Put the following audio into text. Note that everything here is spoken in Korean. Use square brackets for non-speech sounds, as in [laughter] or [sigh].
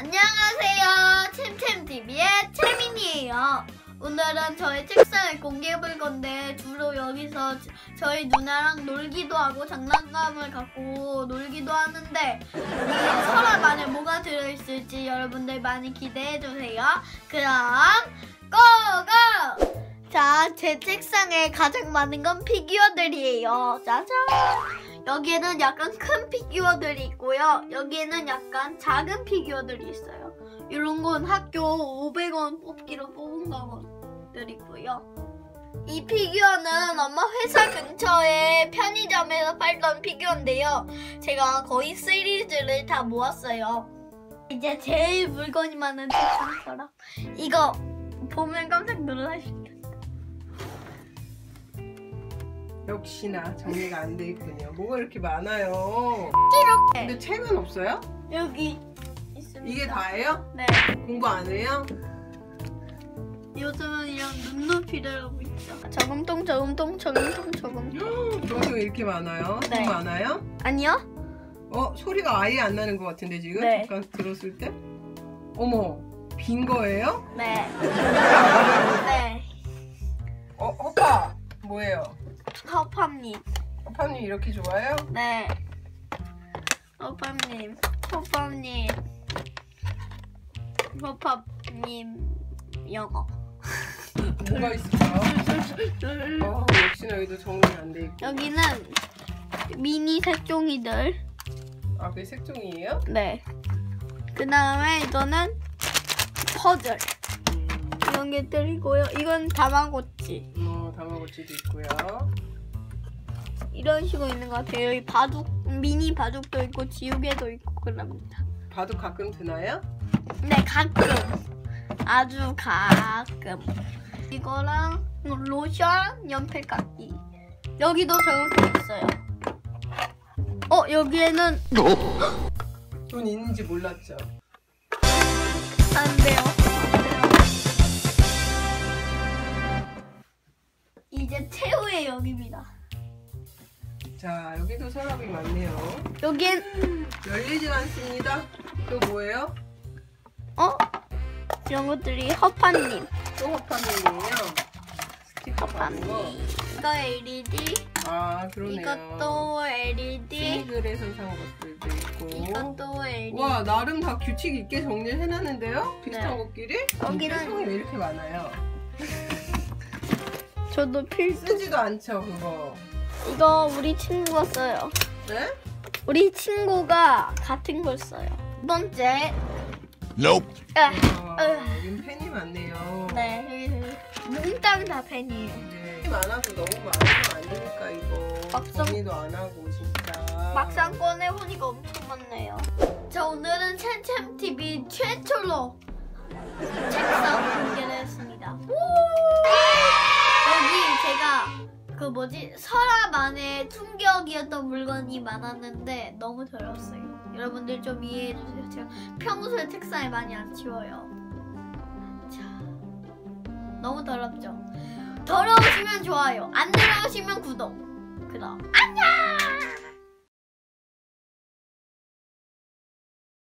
안녕하세요. 챔챔TV의 채민이에요. 오늘은 저희 책상을 공개해볼 건데 주로 여기서 저- 저희 누나랑 놀기도 하고 장난감을 갖고 놀기도 하는데 이 서랍 안에 뭐가 들어있을지 여러분들 많이 기대해주세요. 그럼 고고! 자, 제 책상에 가장 많은 건 피규어들이에요. 짜잔! 여기에는 약간 큰 피규어들이 있고요. 여기에는 약간 작은 피규어들이 있어요. 이런 건 학교 500원 뽑기로 뽑은 것들이고요. 이 피규어는 엄마 회사 근처에 편의점에서 팔던 피규어인데요. 제가 거의 시리즈를 다 모았어요. 이제 제일 물건이 많은 책상처럼 이거 보면 깜짝 놀라실 텐데. 역시나 정리가 안 돼 있군요. 뭐가 이렇게 많아요? 이렇게 근데 책은 없어요? 여기 있습니다. 이게 다예요? 네. 공부 안 해요? 요즘은 이런 눈높이를 하고 있죠. 저금통, 저금통, 저금통, 저금통. [gasps] 동생 이렇게 많아요? 네. 돈 많아요? 아니요? 어 소리가 아예 안 나는 것 같은데 지금 네. 잠깐 들었을 때? 어머 빈 거예요? 네. [laughs] 네. 어 허파 뭐예요? 허팝님. 허파님 이렇게 좋아해요? 네. 허팝님. 허팝님. 허팝님. 영어. 뭐가 있을까요? 어 역시나 여기도 정리 안돼 있고 여기는 미니 색종이들. 아 그게 색종이에요? 네. 그 다음에 이거는 퍼즐. 음, 이런 게 들이고요. 이건 다마고치. 어 다마고치도 있고요 이런 식으로 있는 것 같아요. 여기 바둑, 미니 바둑도 있고 지우개도 있고 그럽니다. 봐도 가끔 드나요? 네, 가끔. 아주 가끔. 이거랑 로션, 연필깎이. 여기도 저렇게 있어요. 어, 여기에는 돈 있는지 몰랐죠? 안 돼요. 이제 최후의 여기입니다. 자 여기도 서랍이 많네요 여긴 열리질 않습니다 또 뭐예요? 어? 이런 것들이 허파님. 또 허파님이에요 스티커 받은 거. 이거 LED. 아 그러네요 이것도 LED. 시글에서 산 것들도 있고 이것도 LED. 와 나름 다 규칙 있게 정리를 해놨는데요? 비슷한 네. 것끼리? 여기는- 세상에 왜 이렇게 많아요? 저도 필수. 쓰지도 않죠 그거 이거 우리 친구가 써요. 네? 우리 친구가 같은 걸 써요. 두 번째. Nope. 아, 와 으. 여긴 펜이 많네요 네. 몽땅 다 펜이에요. 네. 펜이 많아도 너무 많은 거 아닙니까 이거 막상- 정리도 안 하고 진짜 막상 꺼내보니까 엄청 많네요. 자, 오늘은 챔챔TV 최초로 책 뭐지 서랍 안에 충격이었던 물건이 많았는데 너무 더럽어요. 여러분들 좀 이해해주세요. 제가 평소에 책상에 많이 안 치워요. 자, 너무 더럽죠? 더러우시면 좋아요. 안 더러우시면 구독. 그럼 안녕!